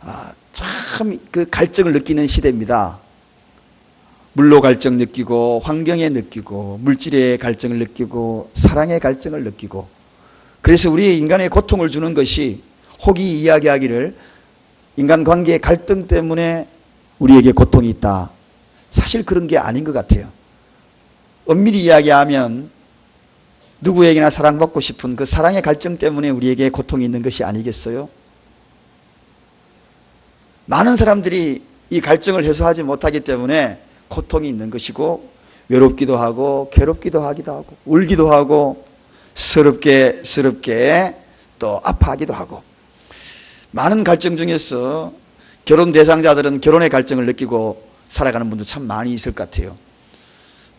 아, 참그 갈증을 느끼는 시대입니다. 물로 갈증 느끼고 환경에 느끼고 물질의 갈증을 느끼고 사랑의 갈증을 느끼고 그래서 우리 인간의 고통을 주는 것이 혹이 이야기하기를 인간 관계의 갈등 때문에 우리에게 고통이 있다. 사실 그런 게 아닌 것 같아요. 엄밀히 이야기하면 누구에게나 사랑받고 싶은 그 사랑의 갈증 때문에 우리에게 고통이 있는 것이 아니겠어요? 많은 사람들이 이 갈증을 해소하지 못하기 때문에 고통이 있는 것이고 외롭기도 하고 괴롭기도 하기도 하고 울기도 하고 서럽게 서럽게 또 아파하기도 하고 많은 갈증 중에서 결혼 대상자들은 결혼의 갈증을 느끼고 살아가는 분도 참 많이 있을 것 같아요.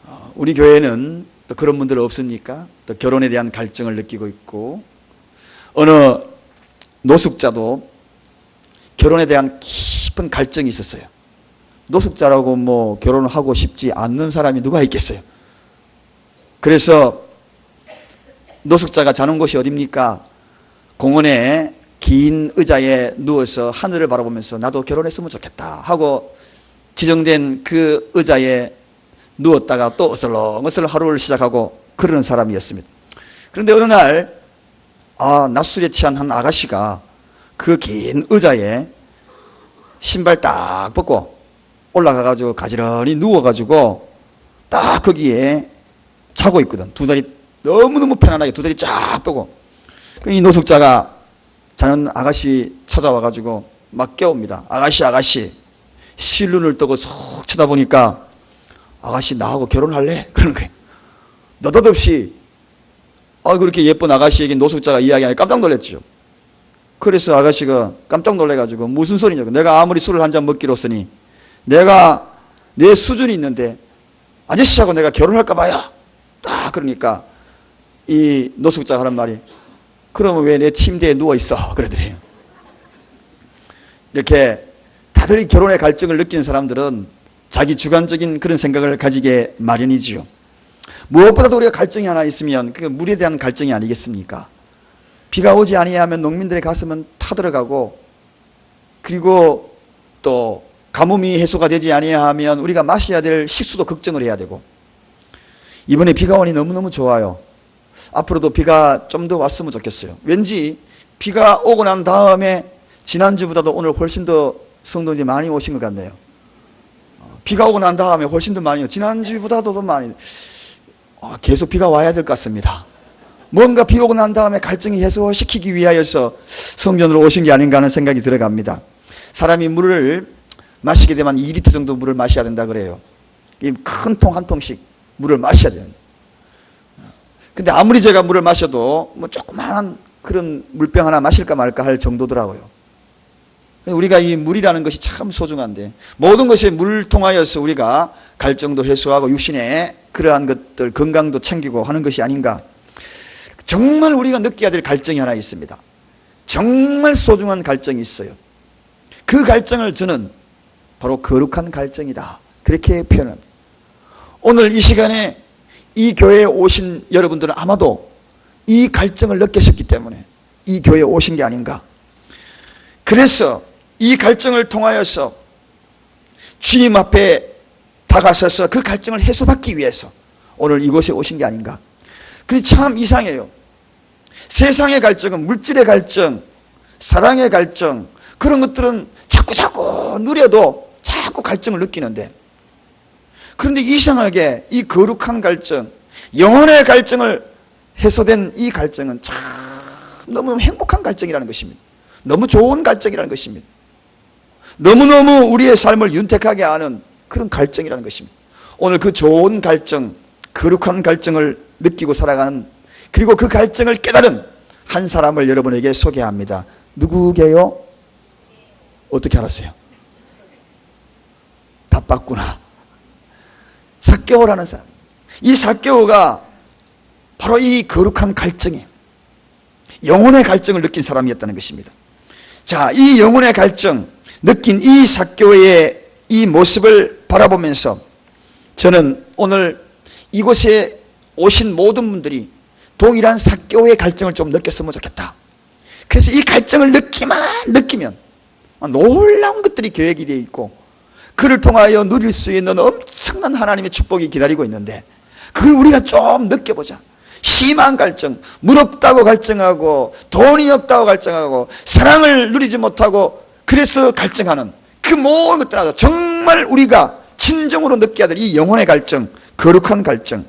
어, 우리 교회는 또 그런 분들 없습니까? 또 결혼에 대한 갈증을 느끼고 있고 어느 노숙자도 결혼에 대한 깊은 갈증이 있었어요. 노숙자라고 뭐 결혼을 하고 싶지 않는 사람이 누가 있겠어요? 그래서 노숙자가 자는 곳이 어딥니까? 공원에 긴 의자에 누워서 하늘을 바라보면서 나도 결혼했으면 좋겠다 하고 지정된 그 의자에 누웠다가 또 어슬렁 어슬렁 하루를 시작하고 그러는 사람이었습니다. 그런데 어느 날, 아, 낮술에 취한 한 아가씨가 그 긴 의자에 신발 딱 벗고 올라가가지고 가지런히 누워가지고 딱 거기에 자고 있거든. 두 다리 너무너무 편안하게 두 다리 쫙 펴고. 이 노숙자가 자는 아가씨 찾아와가지고 막 깨웁니다. 아가씨, 아가씨. 실눈을 뜨고 쏙 쳐다보니까 아가씨 나하고 결혼할래? 그러는 거예요. 너덧없이 아 그렇게 예쁜 아가씨에게 노숙자가 이야기하니 깜짝 놀랐죠. 그래서 아가씨가 깜짝 놀래가지고 무슨 소리냐고 내가 아무리 술을 한 잔 먹기로서니 내가 내 수준이 있는데 아저씨하고 내가 결혼할까 봐요. 딱 그러니까 이 노숙자가 하는 말이 그러면 왜 내 침대에 누워 있어? 그러더래요. 이렇게 다들 결혼의 갈증을 느끼는 사람들은 자기 주관적인 그런 생각을 가지게 마련이지요. 무엇보다도 우리가 갈증이 하나 있으면 그 물에 대한 갈증이 아니겠습니까? 비가 오지 아니하면 농민들의 가슴은 타들어가고 그리고 또 가뭄이 해소가 되지 아니하면 우리가 마셔야 될 식수도 걱정을 해야 되고 이번에 비가 오니 너무너무 좋아요. 앞으로도 비가 좀 더 왔으면 좋겠어요. 왠지 비가 오고 난 다음에 지난주보다도 오늘 훨씬 더 성도님이 많이 오신 것 같네요. 비가 오고 난 다음에 훨씬 더 많이, 지난주보다도 더 많이, 아, 계속 비가 와야 될 것 같습니다. 뭔가 비 오고 난 다음에 갈증이 해소시키기 위하여서 성전으로 오신 게 아닌가 하는 생각이 들어갑니다. 사람이 물을 마시게 되면 2리터 정도 물을 마셔야 된다 그래요. 큰 통 한 통씩 물을 마셔야 돼요. 근데 아무리 제가 물을 마셔도 뭐 조그마한 그런 물병 하나 마실까 말까 할 정도더라고요. 우리가 이 물이라는 것이 참 소중한데 모든 것이 물 통하여서 우리가 갈증도 해소하고 육신의 그러한 것들 건강도 챙기고 하는 것이 아닌가. 정말 우리가 느껴야 될 갈증이 하나 있습니다. 정말 소중한 갈증이 있어요. 그 갈증을 저는 바로 거룩한 갈증이다. 그렇게 표현합니다. 오늘 이 시간에 이 교회에 오신 여러분들은 아마도 이 갈증을 느끼셨기 때문에 이 교회에 오신 게 아닌가. 그래서 이 갈증을 통하여서 주님 앞에 다가서서 그 갈증을 해소받기 위해서 오늘 이곳에 오신 게 아닌가. 그게 참 이상해요. 세상의 갈증은 물질의 갈증, 사랑의 갈증, 그런 것들은 자꾸 자꾸 누려도 자꾸 갈증을 느끼는데 그런데 이상하게 이 거룩한 갈증, 영혼의 갈증을 해소된 이 갈증은 참 너무 행복한 갈증이라는 것입니다. 너무 좋은 갈증이라는 것입니다. 너무너무 우리의 삶을 윤택하게 하는 그런 갈증이라는 것입니다. 오늘 그 좋은 갈증, 거룩한 갈증을 느끼고 살아가는 그리고 그 갈증을 깨달은 한 사람을 여러분에게 소개합니다. 누구게요? 어떻게 알았어요? 답봤구나. 사개오라는 사람. 이 사개오가 바로 이 거룩한 갈증에 영혼의 갈증을 느낀 사람이었다는 것입니다. 자, 이 영혼의 갈증, 느낀 이 사교의 이 모습을 바라보면서 저는 오늘 이곳에 오신 모든 분들이 동일한 사교의 갈증을 좀 느꼈으면 좋겠다. 그래서 이 갈증을 느끼만 느끼면 놀라운 것들이 계획이 되어 있고 그를 통하여 누릴 수 있는 엄청난 하나님의 축복이 기다리고 있는데 그걸 우리가 좀 느껴보자. 심한 갈증, 무럽다고 갈증하고 돈이 없다고 갈증하고 사랑을 누리지 못하고 그래서 갈증하는 그 모든 것들 하서 정말 우리가 진정으로 느껴야 될 이 영혼의 갈증, 거룩한 갈증.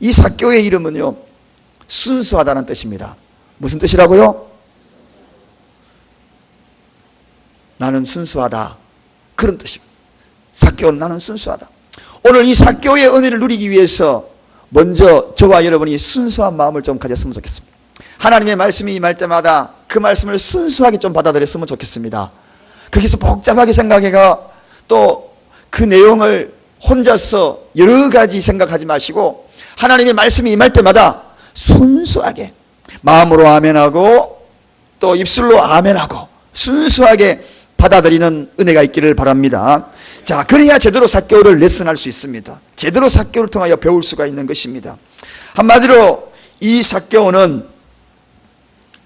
이 사교의 이름은요, 순수하다는 뜻입니다. 무슨 뜻이라고요? 나는 순수하다. 그런 뜻입니다. 사교는 나는 순수하다. 오늘 이 사교의 은혜를 누리기 위해서 먼저 저와 여러분이 순수한 마음을 좀 가졌으면 좋겠습니다. 하나님의 말씀이 임할 때마다 그 말씀을 순수하게 좀 받아들였으면 좋겠습니다. 거기서 복잡하게 생각해가 또 그 내용을 혼자서 여러 가지 생각하지 마시고 하나님의 말씀이 임할 때마다 순수하게 마음으로 아멘하고 또 입술로 아멘하고 순수하게 받아들이는 은혜가 있기를 바랍니다. 자, 그래야 제대로 사교를 레슨할 수 있습니다. 제대로 사교를 통하여 배울 수가 있는 것입니다. 한마디로 이 사교는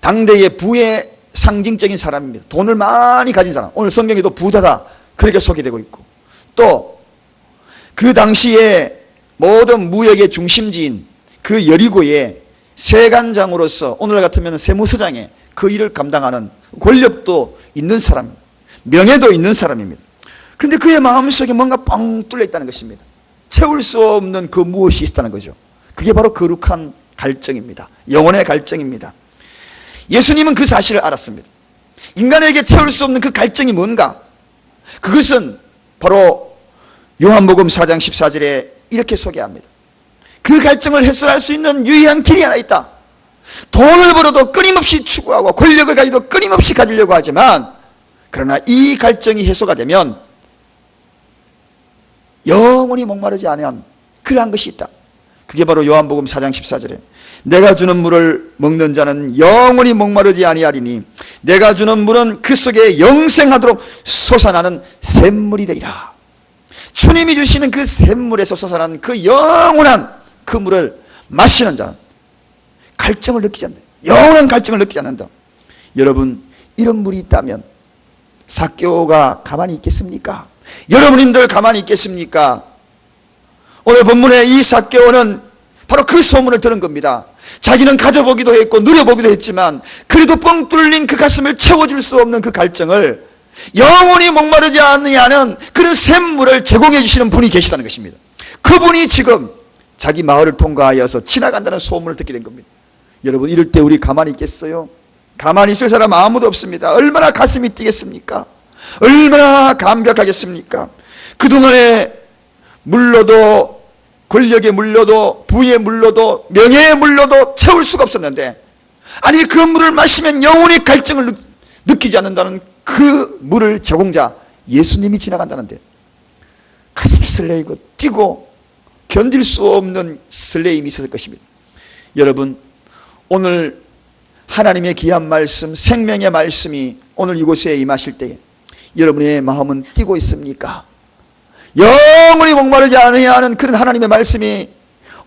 당대의 부의 상징적인 사람입니다. 돈을 많이 가진 사람. 오늘 성경에도 부자다. 그렇게 소개되고 있고. 또 그 당시에 모든 무역의 중심지인 그 여리고의 세관장으로서 오늘 같으면 세무서장의 그 일을 감당하는 권력도 있는 사람, 명예도 있는 사람입니다. 그런데 그의 마음속에 뭔가 뻥 뚫려 있다는 것입니다. 채울 수 없는 그 무엇이 있다는 거죠. 그게 바로 거룩한 갈증입니다. 영혼의 갈증입니다. 예수님은 그 사실을 알았습니다. 인간에게 채울 수 없는 그 갈증이 뭔가? 그것은 바로 요한복음 4장 14절에 이렇게 소개합니다. 그 갈증을 해소할 수 있는 유일한 길이 하나 있다. 돈을 벌어도 끊임없이 추구하고 권력을 가지도 끊임없이 가지려고 하지만 그러나 이 갈증이 해소가 되면 영원히 목마르지 않으면 그러한 것이 있다. 그게 바로 요한복음 4장 14절에 내가 주는 물을 먹는 자는 영원히 목마르지 아니하리니 내가 주는 물은 그 속에 영생하도록 솟아나는 샘물이 되리라. 주님이 주시는 그 샘물에서 솟아나는 그 영원한 그 물을 마시는 자는 갈증을 느끼지 않는다. 영원한 갈증을 느끼지 않는다. 여러분 이런 물이 있다면 사교가 가만히 있겠습니까? 여러분님들 가만히 있겠습니까? 오늘 본문의 이 사교는 바로 그 소문을 들은 겁니다. 자기는 가져보기도 했고 누려보기도 했지만 그래도 뻥 뚫린 그 가슴을 채워줄 수 없는 그 갈증을 영원히 목마르지 않느냐는 그런 샘물을 제공해 주시는 분이 계시다는 것입니다. 그분이 지금 자기 마을을 통과하여서 지나간다는 소문을 듣게 된 겁니다. 여러분 이럴 때 우리 가만히 있겠어요? 가만히 있을 사람 아무도 없습니다. 얼마나 가슴이 뛰겠습니까? 얼마나 감격하겠습니까? 그동안에 물러도 권력에 물려도 부에 물려도 명예에 물려도 채울 수가 없었는데 아니 그 물을 마시면 영원히 갈증을 느, 느끼지 않는다는 그 물을 제공자 예수님이 지나간다는데 가슴이 설레이고 뛰고 견딜 수 없는 설레임이 있었을 것입니다. 여러분 오늘 하나님의 귀한 말씀 생명의 말씀이 오늘 이곳에 임하실 때에 여러분의 마음은 뛰고 있습니까? 영원히 목마르지 않으냐 하는 그런 하나님의 말씀이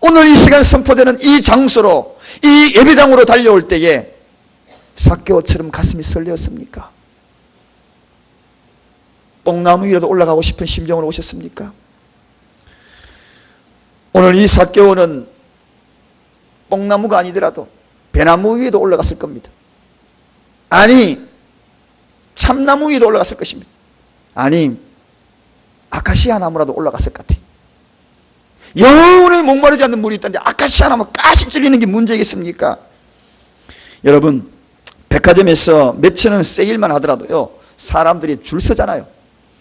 오늘 이 시간 선포되는 이 장소로 이 예배당으로 달려올 때에 사개오처럼 가슴이 설레었습니까? 뽕나무 위라도 올라가고 싶은 심정으로 오셨습니까? 오늘 이 사개오는 뽕나무가 아니더라도 배나무 위에도 올라갔을 겁니다. 아니 참나무 위에도 올라갔을 것입니다. 아니 아카시아 나무라도 올라갔을 것 같아요. 영원히 목마르지 않는 물이 있다는데 아카시아 나무 가시 찔리는 게 문제겠습니까? 여러분 백화점에서 몇천 원 세일만 하더라도요 사람들이 줄 서잖아요.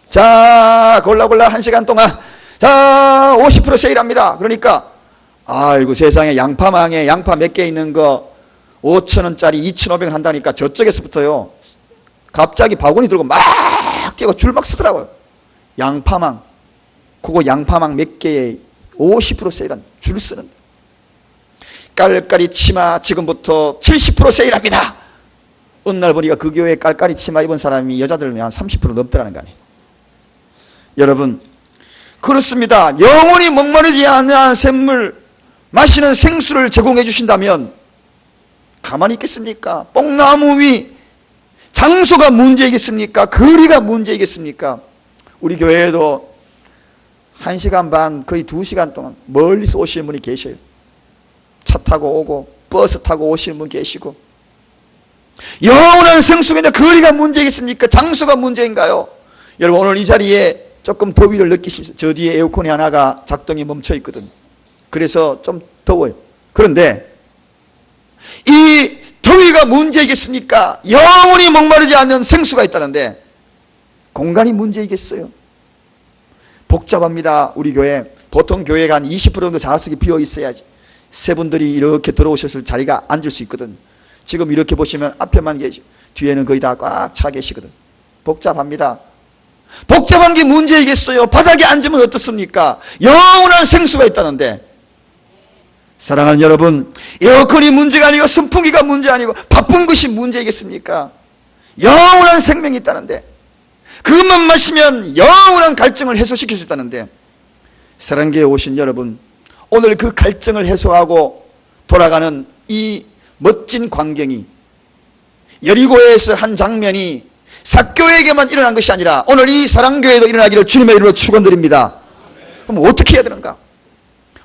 자 골라 골라 한 시간 동안 자 50% 세일합니다. 그러니까 아이고 세상에 양파망에 양파 몇 개 있는 거 5천 원짜리 2,500원 한다니까 저쪽에서부터요 갑자기 바구니 들고 막 뛰고 줄막 서더라고요. 양파망 그거 양파망 몇 개에 50% 세일한 줄 쓰는 깔깔이 치마 지금부터 70% 세일합니다. 어느 날 보니까 그 교회 깔깔이 치마 입은 사람이 여자들 한30% 넘더라는 거 아니에요. 여러분 그렇습니다. 영원히 목마르지 않는 샘물 마시는 생수를 제공해 주신다면 가만히 있겠습니까? 뽕나무 위 장소가 문제이겠습니까? 거리가 문제이겠습니까? 우리 교회에도 한 시간 반, 거의 두 시간 동안 멀리서 오시는 분이 계셔요. 차 타고 오고, 버스 타고 오시는 분 계시고. 영원한 성숙인데 거리가 문제겠습니까? 장소가 문제인가요? 여러분, 오늘 이 자리에 조금 더위를 느끼십시오. 저 뒤에 에어컨이 하나가 작동이 멈춰 있거든. 그래서 좀 더워요. 그런데 이 더위가 문제이겠습니까? 영원히 목마르지 않는 생수가 있다는데 공간이 문제이겠어요? 복잡합니다. 우리 교회. 보통 교회가 한 20% 정도 좌석이 비어 있어야지. 세 분들이 이렇게 들어오셨을 자리가 앉을 수 있거든. 지금 이렇게 보시면 앞에만 계시, 뒤에는 거의 다 꽉 차 계시거든. 복잡합니다. 복잡한 게 문제이겠어요. 바닥에 앉으면 어떻습니까? 영원한 생수가 있다는데. 사랑하는 여러분, 에어컨이 문제가 아니고 선풍기가 문제 아니고 바쁜 것이 문제이겠습니까? 영원한 생명이 있다는데. 그것만 마시면 영원한 갈증을 해소시킬 수 있다는데. 사랑교에 오신 여러분, 오늘 그 갈증을 해소하고 돌아가는 이 멋진 광경이 여리고에서 한 장면이 사교에게만 일어난 것이 아니라 오늘 이 사랑교회도 일어나기를 주님의 이름으로 축원드립니다. 그럼 어떻게 해야 되는가?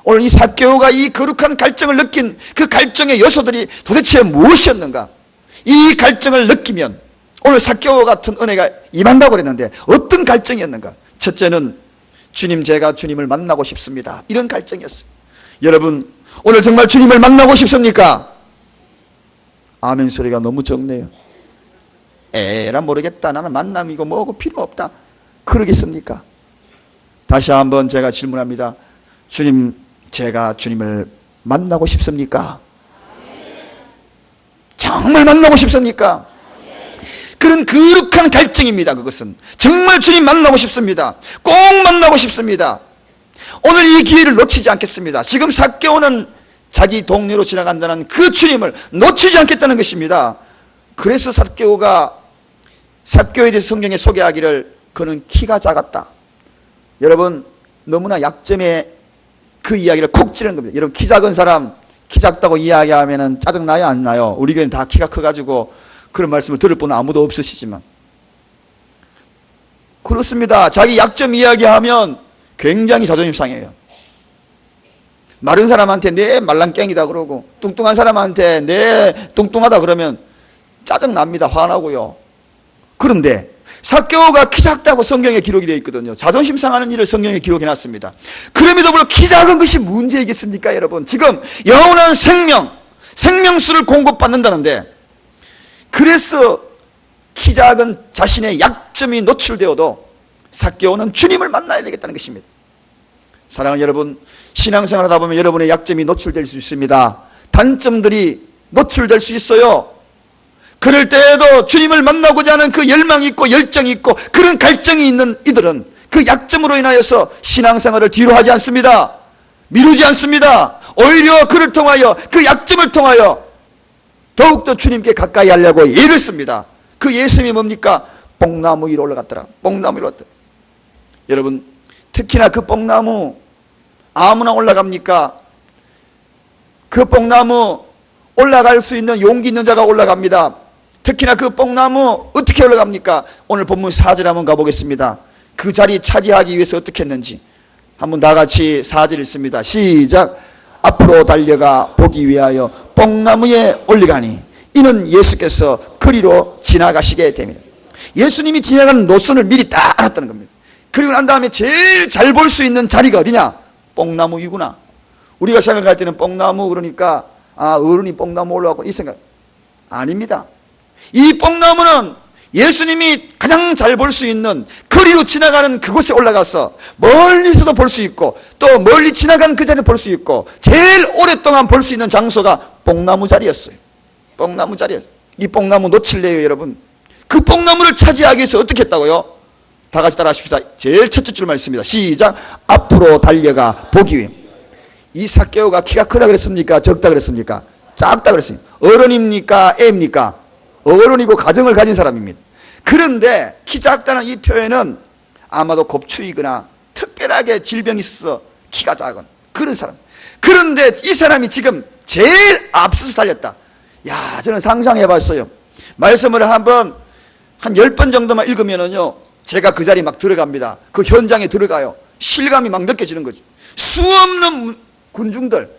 오늘 이 사교가 이 거룩한 갈증을 느낀 그 갈증의 요소들이 도대체 무엇이었는가? 이 갈증을 느끼면 오늘 사교 같은 은혜가 임한다고 그랬는데 어떤 갈증이었는가? 첫째는 주님 제가 주님을 만나고 싶습니다. 이런 갈증이었어요. 여러분 오늘 정말 주님을 만나고 싶습니까? 아멘 소리가 너무 적네요. 에라 모르겠다. 나는 만남이고 뭐고 필요 없다. 그러겠습니까? 다시 한번 제가 질문합니다. 주님, 제가 주님을 만나고 싶습니까? 정말 만나고 싶습니까? 그런 거룩한 갈증입니다. 그것은 정말 주님 만나고 싶습니다. 꼭 만나고 싶습니다. 오늘 이 기회를 놓치지 않겠습니다. 지금 사개오는 자기 동료로 지나간다는 그 주님을 놓치지 않겠다는 것입니다. 그래서 사개오가 사교에 대해 성경에 소개하기를 그는 키가 작았다. 여러분 너무나 약점의 그 이야기를 콕 찌르는 겁니다. 여러분 키 작은 사람 키 작다고 이야기하면 짜증 나요 안 나요? 우리 교회는 다 키가 커가지고 그런 말씀을 들을 분은 아무도 없으시지만 그렇습니다. 자기 약점 이야기하면 굉장히 자존심 상해요. 마른 사람한테 내 말랑깽이다 그러고 뚱뚱한 사람한테 내 뚱뚱하다 그러면 짜증 납니다. 화나고요. 그런데 사교가 키 작다고 성경에 기록이 되어 있거든요. 자존심 상하는 일을 성경에 기록해 놨습니다. 그럼에도 불구하고 키 작은 것이 문제이겠습니까, 여러분? 지금 영원한 생명, 생명수를 공급받는다는데 그래서 키 작은 자신의 약점이 노출되어도 사교는 주님을 만나야 되겠다는 것입니다. 사랑하는 여러분, 신앙생활 하다 보면 여러분의 약점이 노출될 수 있습니다. 단점들이 노출될 수 있어요. 그럴 때에도 주님을 만나고자 하는 그 열망이 있고 열정이 있고 그런 갈증이 있는 이들은 그 약점으로 인하여서 신앙생활을 뒤로 하지 않습니다. 미루지 않습니다. 오히려 그를 통하여 그 약점을 통하여 더욱더 주님께 가까이 하려고 예를 씁니다. 그 예심이 뭡니까? 뽕나무 위로 올라갔더라. 뽕나무 위로 올라갔더라. 여러분, 특히나 그 뽕나무 아무나 올라갑니까? 그 뽕나무 올라갈 수 있는 용기 있는 자가 올라갑니다. 특히나 그 뽕나무 어떻게 올라갑니까? 오늘 본문 4절 한번 가보겠습니다. 그 자리 차지하기 위해서 어떻게 했는지 한번 다 같이 4절 읽습니다. 시작. 앞으로 달려가 보기 위하여 뽕나무에 올리가니 이는 예수께서 거리로 지나가시게 됩니다. 예수님이 지나가는 노선을 미리 딱 알았다는 겁니다. 그리고 난 다음에 제일 잘 볼 수 있는 자리가 어디냐? 뽕나무 위구나. 우리가 생각할 때는 뽕나무 그러니까 아 어른이 뽕나무 올라가고 이 생각 아닙니다. 이 뽕나무는 예수님이 가장 잘 볼 수 있는 거리로 지나가는 그곳에 올라가서 멀리서도 볼 수 있고 또 멀리 지나간 그 자리를 볼수 있고 제일 오랫동안 볼 수 있는 장소가 뽕나무 자리였어요. 뽕나무 자리였어요. 이 뽕나무 놓칠래요, 여러분? 그 뽕나무를 차지하기 위해서 어떻게 했다고요? 다 같이 따라 하십시다. 제일 첫째 줄만 있습니다. 시작. 앞으로 달려가 보기 위해. 이 사개오가 키가 크다 그랬습니까? 적다 그랬습니까? 작다 그랬습니까? 어른입니까? 애입니까? 어른이고 가정을 가진 사람입니다. 그런데 키 작다는 이 표현은 아마도 곱추이거나 특별하게 질병이 있어서 키가 작은 그런 사람. 그런데 이 사람이 지금 제일 앞서서 달렸다. 야, 저는 상상해 봤어요. 말씀을 한번 한 열 번 정도만 읽으면은요, 제가 그 자리에 막 들어갑니다. 그 현장에 들어가요. 실감이 막 느껴지는 거죠. 수 없는 군중들,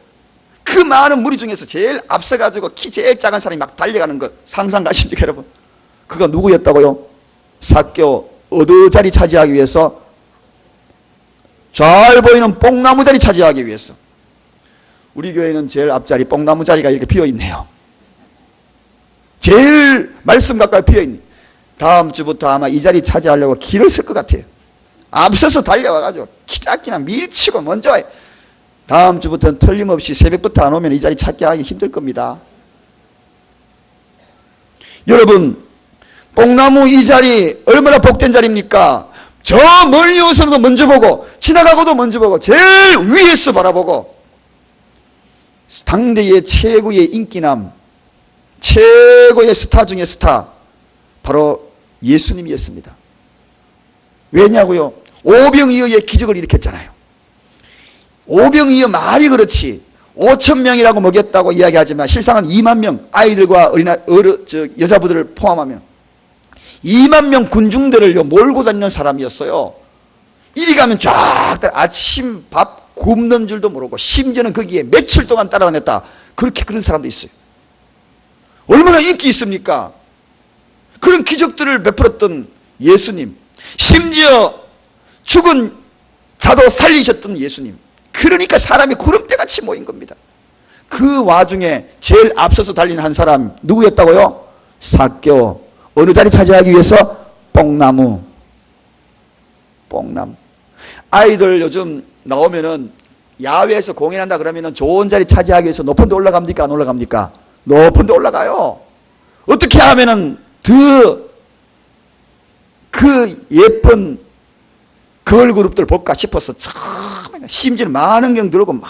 그 많은 무리 중에서 제일 앞서가지고 키 제일 작은 사람이 막 달려가는 것 상상 가십니까, 여러분? 그가 누구였다고요? 사교 어느 자리 차지하기 위해서 잘 보이는 뽕나무 자리 차지하기 위해서 우리 교회는 제일 앞자리 뽕나무 자리가 이렇게 비어 있네요. 제일 말씀 가까이 비어 있네. 다음 주부터 아마 이 자리 차지하려고 길을 쓸 것 같아요. 앞서서 달려와가지고 키 작기나 밀치고 먼저. 다음 주부터는 틀림없이 새벽부터 안 오면 이 자리 찾기 하기 힘들 겁니다. 여러분, 뽕나무 이 자리 얼마나 복된 자리입니까? 저 멀리 오서도 먼저 보고 지나가고도 먼저 보고 제일 위에서 바라보고 당대의 최고의 인기남 최고의 스타 중의 스타 바로 예수님이었습니다. 왜냐고요? 오병이어의 기적을 일으켰잖아요. 오병이어 말이 그렇지 5천 명이라고 먹였다고 이야기하지만 실상은 2만 명 아이들과 어린아 어르 저 여자부들을 포함하면 2만 명 군중들을 몰고 다니는 사람이었어요. 이리 가면 쫙 아침 밥 굶는 줄도 모르고 심지어는 거기에 며칠 동안 따라다녔다. 그렇게 그런 사람도 있어요. 얼마나 인기 있습니까? 그런 기적들을 베풀었던 예수님. 심지어 죽은 자도 살리셨던 예수님. 그러니까 사람이 구름대같이 모인 겁니다. 그 와중에 제일 앞서서 달린 한 사람 누구였다고요? 사교. 어느 자리 차지하기 위해서? 뽕나무. 뽕나무. 아이들 요즘 나오면은 야외에서 공연한다 그러면은 좋은 자리 차지하기 위해서 높은 데 올라갑니까? 안 올라갑니까? 높은 데 올라가요. 어떻게 하면은 더 그 예쁜 걸그룹들 볼까 싶어서 참 심지어 많은 경 들고 막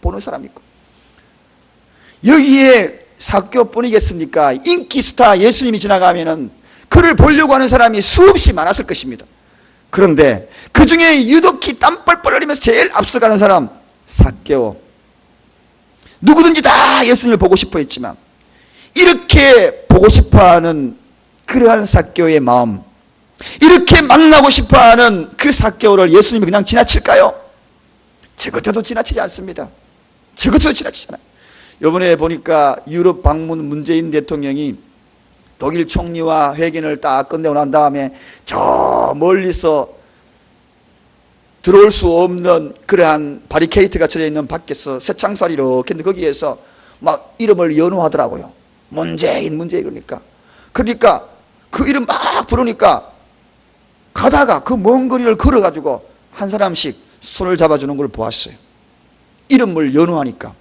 보는 사람이 있고 여기에 사교뿐이겠습니까? 인기 스타 예수님이 지나가면은 그를 보려고 하는 사람이 수없이 많았을 것입니다. 그런데 그 중에 유독히 땀 뻘뻘 흘리면서 제일 앞서가는 사람 사교 누구든지 다 예수님을 보고 싶어 했지만 이렇게 보고 싶어 하는 그러한 사교의 마음 이렇게 만나고 싶어 하는 그 사교를 예수님이 그냥 지나칠까요? 저것도 지나치지 않습니다. 저것도 지나치잖아요. 이번에 보니까 유럽 방문 문재인 대통령이 독일 총리와 회견을 딱 끝내고 난 다음에 저 멀리서 들어올 수 없는 그러한 바리케이트가 쳐져 있는 밖에서 새창살 이렇게 있는데 거기에서 막 이름을 연호하더라고요. 문재인, 문재인 그러니까. 그러니까 그 이름 막 부르니까 가다가 그 먼 거리를 걸어가지고 한 사람씩 손을 잡아주는 걸 보았어요. 이름을 연호하니까.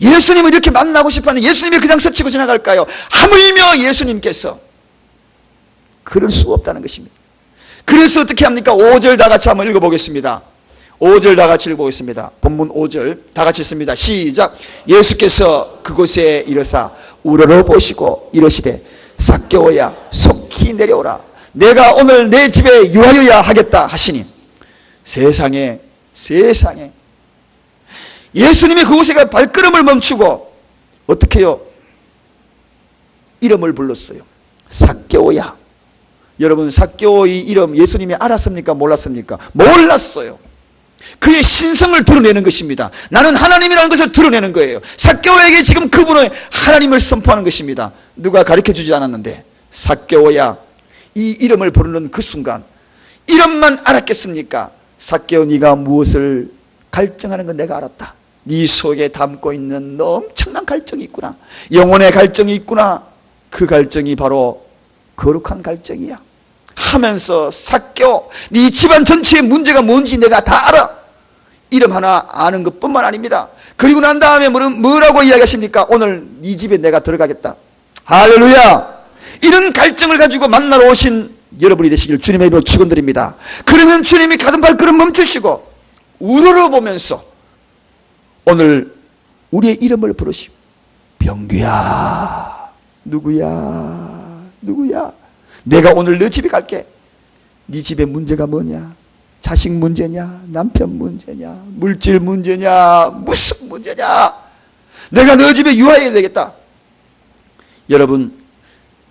예수님을 이렇게 만나고 싶었는데 예수님이 그냥 스치고 지나갈까요? 하물며 예수님께서 그럴 수 없다는 것입니다. 그래서 어떻게 합니까? 5절 다 같이 한번 읽어보겠습니다. 5절 다 같이 읽어보겠습니다. 본문 5절 다 같이 읽습니다. 시작. 예수께서 그곳에 이르사 우러러 보시고 이러시되 삭개오야 속히 내려오라. 내가 오늘 내 집에 유하여야 하겠다 하시니 세상에 세상에 예수님이 그곳에 가 발걸음을 멈추고 어떻게 해요? 이름을 불렀어요. 삭개오야. 여러분 삭개오의 이름 예수님이 알았습니까? 몰랐습니까? 몰랐어요. 그의 신성을 드러내는 것입니다. 나는 하나님이라는 것을 드러내는 거예요. 삭개오에게 지금 그분의 하나님을 선포하는 것입니다. 누가 가르쳐 주지 않았는데 삭개오야 이 이름을 부르는 그 순간 이름만 알았겠습니까? 삭개오 네가 무엇을 갈증하는 건 내가 알았다. 네 속에 담고 있는 엄청난 갈증이 있구나. 영혼의 갈증이 있구나. 그 갈증이 바로 거룩한 갈증이야. 하면서 삭겨 네 집안 전체의 문제가 뭔지 내가 다 알아. 이름 하나 아는 것뿐만 아닙니다. 그리고 난 다음에 뭐라고 이야기하십니까? 오늘 네 집에 내가 들어가겠다. 할렐루야. 이런 갈증을 가지고 만나러 오신 여러분이 되시길 주님의 이름으로 축원드립니다. 그러면 주님이 가던 발걸음 멈추시고 우러러 보면서 오늘 우리의 이름을 부르시고 병규야 누구야 누구야? 내가 오늘 너 집에 갈게. 네 집에 문제가 뭐냐? 자식 문제냐? 남편 문제냐? 물질 문제냐? 무슨 문제냐? 내가 너 집에 유하해야 되겠다. 여러분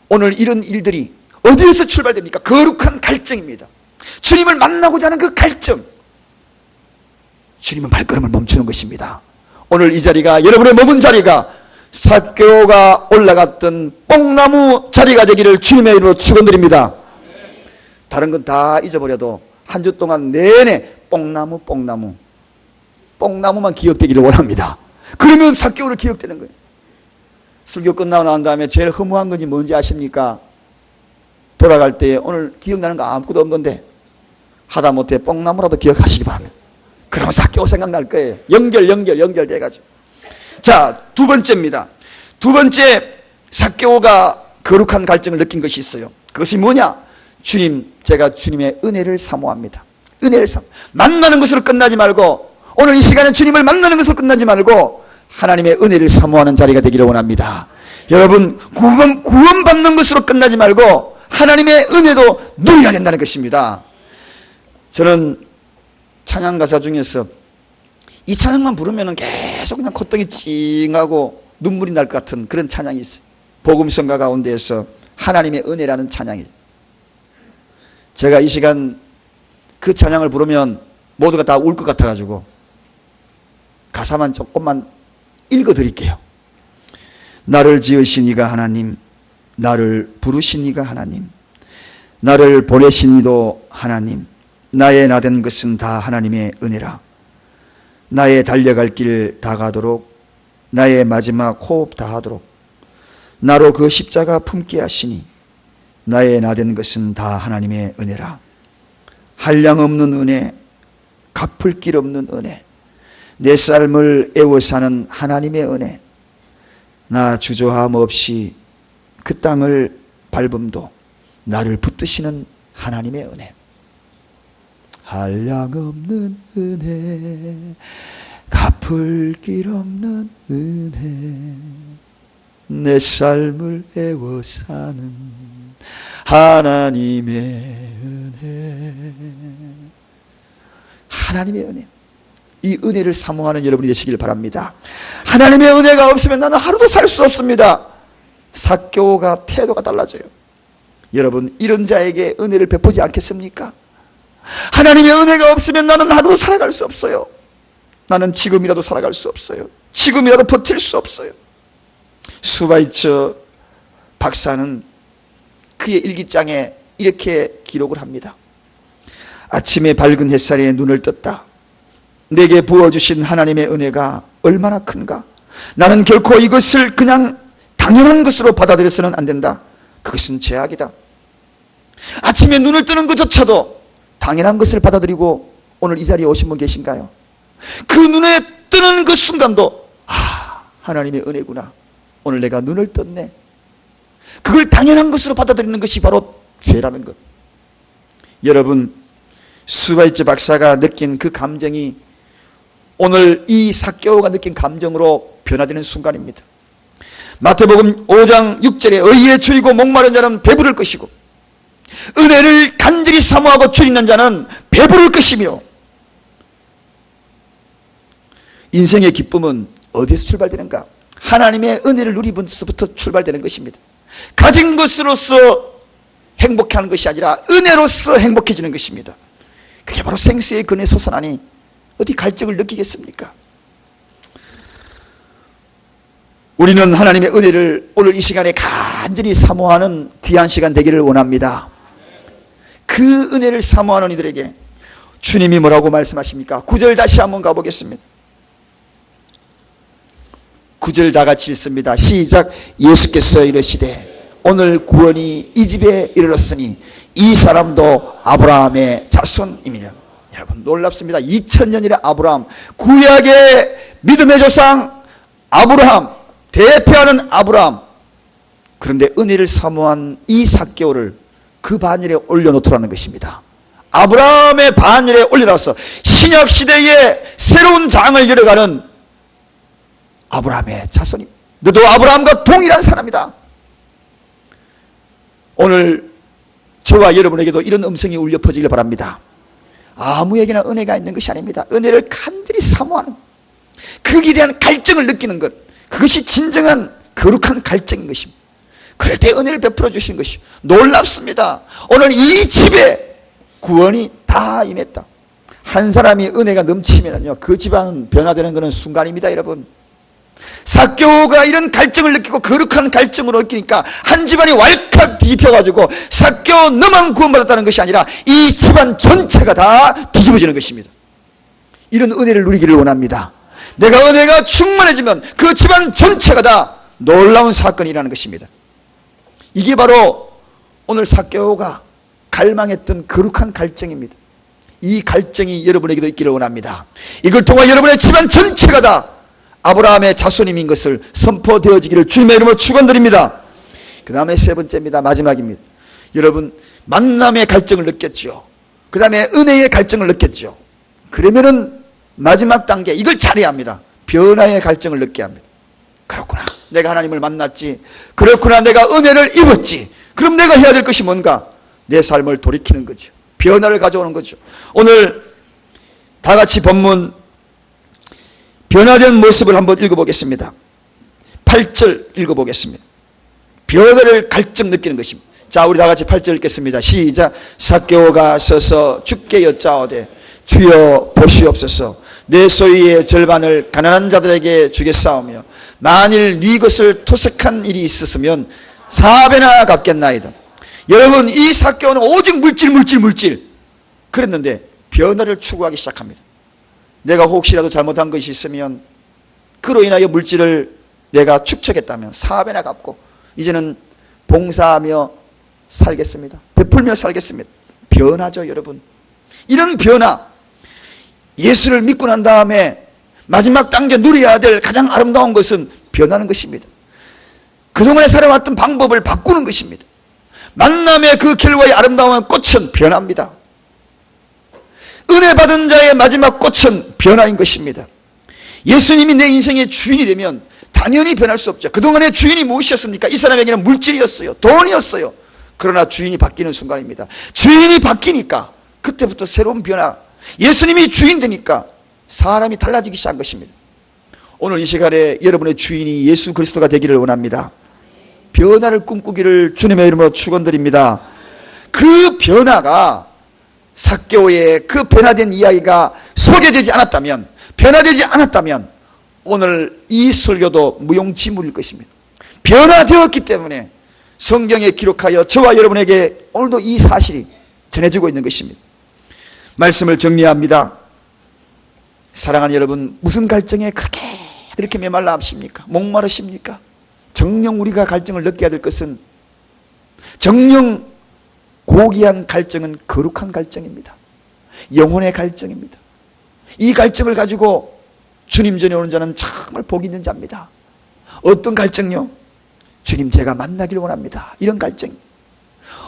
오늘 이런 일들이 어디에서 출발됩니까? 거룩한 갈증입니다. 주님을 만나고자 하는 그 갈증. 주님은 발걸음을 멈추는 것입니다. 오늘 이 자리가 여러분의 머문 자리가 사교가 올라갔던 뽕나무 자리가 되기를 주님의 이름으로 축원드립니다. 다른 건 다 잊어버려도 한 주 동안 내내 뽕나무 뽕나무 뽕나무만 기억되기를 원합니다. 그러면 사교를 기억되는 거예요. 설교 끝나고 난 다음에 제일 허무한 건지 뭔지 아십니까? 돌아갈 때 오늘 기억나는 거 아무것도 없는데 하다못해 뽕나무라도 기억하시기 바랍니다. 그러면 사교 생각날 거예요. 연결 연결 연결돼가지고. 자, 두 번째입니다. 두 번째 사교가 거룩한 갈증을 느낀 것이 있어요. 그것이 뭐냐? 주님, 제가 주님의 은혜를 사모합니다. 은혜를 사모. 만나는 것으로 끝나지 말고 오늘 이 시간에 주님을 만나는 것으로 끝나지 말고 하나님의 은혜를 사모하는 자리가 되기를 원합니다. 여러분 구원 구원받는 것으로 끝나지 말고 하나님의 은혜도 누려야 된다는 것입니다. 저는 찬양 가사 중에서 이 찬양만 부르면 계속 그냥 콧등이 찡하고 눈물이 날 것 같은 그런 찬양이 있어요. 복음성가 가운데에서 하나님의 은혜라는 찬양이. 제가 이 시간 그 찬양을 부르면 모두가 다 울 것 같아가지고 가사만 조금만 읽어 드릴게요. 나를 지으신 이가 하나님, 나를 부르신 이가 하나님, 나를 보내신 이도 하나님, 나의 나된 것은 다 하나님의 은혜라. 나의 달려갈 길 다가도록 나의 마지막 호흡 다하도록 나로 그 십자가 품게 하시니 나의 나된 것은 다 하나님의 은혜라. 한량 없는 은혜, 갚을 길 없는 은혜, 내 삶을 애워 사는 하나님의 은혜, 나 주저함 없이 그 땅을 밟음도 나를 붙드시는 하나님의 은혜. 한량 없는 은혜, 갚을 길 없는 은혜, 내 삶을 애워 사는 하나님의 은혜. 하나님의 은혜. 이 은혜를 사모하는 여러분이 되시길 바랍니다. 하나님의 은혜가 없으면 나는 하루도 살 수 없습니다. 사교가 태도가 달라져요. 여러분 이런 자에게 은혜를 베푸지 않겠습니까? 하나님의 은혜가 없으면 나는 하루도 살아갈 수 없어요. 나는 지금이라도 살아갈 수 없어요. 지금이라도 버틸 수 없어요. 수바이처 박사는 그의 일기장에 이렇게 기록을 합니다. 아침에 밝은 햇살에 눈을 떴다. 내게 부어주신 하나님의 은혜가 얼마나 큰가? 나는 결코 이것을 그냥 당연한 것으로 받아들여서는 안 된다. 그것은 죄악이다. 아침에 눈을 뜨는 것조차도 당연한 것을 받아들이고 오늘 이 자리에 오신 분 계신가요? 그 눈에 뜨는 그 순간도 아, 하나님의 은혜구나. 오늘 내가 눈을 떴네. 그걸 당연한 것으로 받아들이는 것이 바로 죄라는 것. 여러분, 수바이츠 박사가 느낀 그 감정이 오늘 이 사개오가 느낀 감정으로 변화되는 순간입니다. 마태복음 5장 6절에 의에 줄이고 목마른 자는 배부를 것이고 은혜를 간절히 사모하고 줄이는 자는 배부를 것이며 인생의 기쁨은 어디서 출발되는가? 하나님의 은혜를 누리면서부터 출발되는 것입니다. 가진 것으로서 행복해하는 것이 아니라 은혜로서 행복해지는 것입니다. 그게 바로 생수의 근에 솟아나니 어디 갈증을 느끼겠습니까? 우리는 하나님의 은혜를 오늘 이 시간에 간절히 사모하는 귀한 시간 되기를 원합니다. 그 은혜를 사모하는 이들에게 주님이 뭐라고 말씀하십니까? 구절 다시 한번 가보겠습니다. 구절 다 같이 읽습니다. 시작. 예수께서 이르시되 오늘 구원이 이 집에 이르렀으니 이 사람도 아브라함의 자손이니라. 여러분 놀랍습니다. 2000년이라 아브라함 구약의 믿음의 조상 아브라함 대표하는 아브라함 그런데 은혜를 사모한 이 사개오를 그 반열에 올려놓더라는 것입니다. 아브라함의 반열에 올려놔서 신약 시대의 새로운 장을 열어가는 아브라함의 자손이 너도 아브라함과 동일한 사람이다. 오늘 저와 여러분에게도 이런 음성이 울려 퍼지길 바랍니다. 아무에게나 은혜가 있는 것이 아닙니다. 은혜를 간절히 사모하는 거기에 대한 갈증을 느끼는 것 그것이 진정한 거룩한 갈증인 것입니다. 그럴 때 은혜를 베풀어 주신 것이 놀랍습니다. 오늘 이 집에 구원이 다 임했다. 한 사람이 은혜가 넘치면요 그 집안은 변화되는 것은 순간입니다, 여러분. 사교가 이런 갈증을 느끼고 거룩한 갈증으로 느끼니까 한 집안이 왈칵 뒤집혀가지고 사교 너만 구원받았다는 것이 아니라 이 집안 전체가 다 뒤집어지는 것입니다. 이런 은혜를 누리기를 원합니다. 내가 은혜가 충만해지면 그 집안 전체가 다 놀라운 사건이 일어나는 것입니다. 이게 바로 오늘 사교가 갈망했던 거룩한 갈증입니다. 이 갈증이 여러분에게도 있기를 원합니다. 이걸 통해 여러분의 집안 전체가 다 아브라함의 자손임인 것을 선포되어지기를 주님의 이름으로 축원드립니다. 그 다음에 세 번째입니다. 마지막입니다. 여러분 만남의 갈증을 느꼈죠. 그 다음에 은혜의 갈증을 느꼈죠. 그러면은 마지막 단계 이걸 잘해야 합니다. 변화의 갈증을 느껴야 합니다. 그렇구나. 내가 하나님을 만났지. 그렇구나. 내가 은혜를 입었지. 그럼 내가 해야 될 것이 뭔가? 내 삶을 돌이키는 거죠. 변화를 가져오는 거죠. 오늘 다 같이 본문 변화된 모습을 한번 읽어보겠습니다. 8절 읽어보겠습니다. 변화를 갈증 느끼는 것입니다. 자, 우리 다 같이 8절 읽겠습니다. 시작. 사개오가 서서 죽게 여짜오되 주여 보시옵소서. 내 소유의 절반을 가난한 자들에게 주겠사오며 만일 네 것을 토색한 일이 있었으면 사배나 갚겠나이다. 여러분 이 사개오는 오직 물질 물질 물질 그랬는데 변화를 추구하기 시작합니다. 내가 혹시라도 잘못한 것이 있으면 그로 인하여 물질을 내가 축적했다면 사배나 갚고 이제는 봉사하며 살겠습니다. 베풀며 살겠습니다. 변화죠, 여러분. 이런 변화 예수를 믿고 난 다음에 마지막 단계 누려야 될 가장 아름다운 것은 변하는 것입니다. 그동안에 살아왔던 방법을 바꾸는 것입니다. 만남의 그 결과의 아름다운 꽃은 변합니다. 은혜 받은 자의 마지막 꽃은 변화인 것입니다. 예수님이 내 인생의 주인이 되면 당연히 변할 수 없죠. 그동안의 주인이 무엇이었습니까? 이 사람에게는 물질이었어요. 돈이었어요. 그러나 주인이 바뀌는 순간입니다. 주인이 바뀌니까 그때부터 새로운 변화. 예수님이 주인 되니까 사람이 달라지기 시작한 것입니다. 오늘 이 시간에 여러분의 주인이 예수 그리스도가 되기를 원합니다. 변화를 꿈꾸기를 주님의 이름으로 축원드립니다. 그 변화가 사교의 그 변화된 이야기가 소개되지 않았다면 변화되지 않았다면 오늘 이 설교도 무용지물일 것입니다. 변화되었기 때문에 성경에 기록하여 저와 여러분에게 오늘도 이 사실이 전해지고 있는 것입니다. 말씀을 정리합니다. 사랑하는 여러분, 무슨 갈증에 그렇게 그렇게 메말라 하십니까? 목마르십니까? 정령 우리가 갈증을 느껴야 될 것은 정령 고귀한 갈증은 거룩한 갈증입니다. 영혼의 갈증입니다. 이 갈증을 가지고 주님 전에 오는 자는 정말 복 있는 자입니다. 어떤 갈증요? 주님 제가 만나기를 원합니다. 이런 갈증.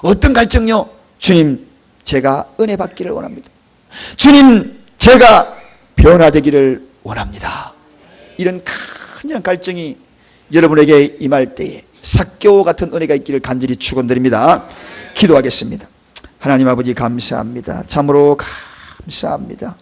어떤 갈증요? 주님 제가 은혜 받기를 원합니다. 주님 제가 변화되기를 원합니다. 이런 큰 갈증이 여러분에게 임할 때에 사교 같은 은혜가 있기를 간절히 축원드립니다. 기도하겠습니다. 하나님 아버지 감사합니다. 참으로 감사합니다.